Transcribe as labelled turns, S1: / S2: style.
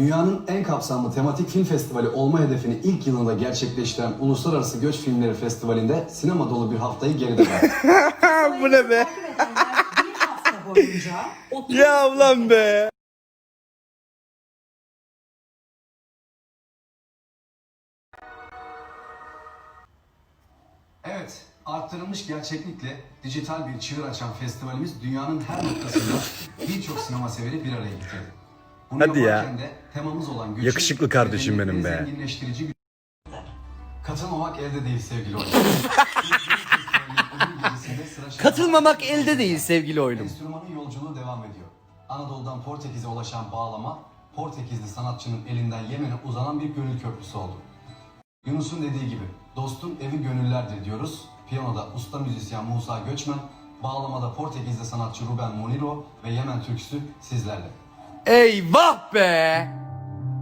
S1: Dünyanın en kapsamlı tematik film festivali olma hedefini ilk yılında gerçekleştiren Uluslararası Göç Filmleri Festivali'nde sinema dolu bir haftayı geride bıraktı.
S2: Bu ne be?
S3: Takip edenler bir hafta boyunca 30
S2: Ya ulan be.
S1: Evet, arttırılmış gerçeklikle dijital bir çığır açan festivalimiz dünyanın her noktasında birçok sinema severi bir araya getirdi. Bunu
S2: Hadi ya.
S1: de temamız olan göçün
S2: Yakışıklı kardeşim benim be.
S1: medeniyetleri zenginleştirici güç- Katılmamak elde değil sevgili oyuncu.
S2: Katılmamak elde değil sevgili oylum.
S1: Enstrümanın yolculuğu devam ediyor. Anadolu'dan Portekiz'e ulaşan bağlama, Portekizli sanatçının elinden Yemen'e uzanan bir gönül köprüsü oldu. Yunus'un dediği gibi, dostun evi gönüllerdir diyoruz. Piyanoda usta müzisyen Musa Göçmen, bağlamada Portekizli sanatçı Ruben Moniro ve Yemen türküsü sizlerle.
S2: Eyvah be.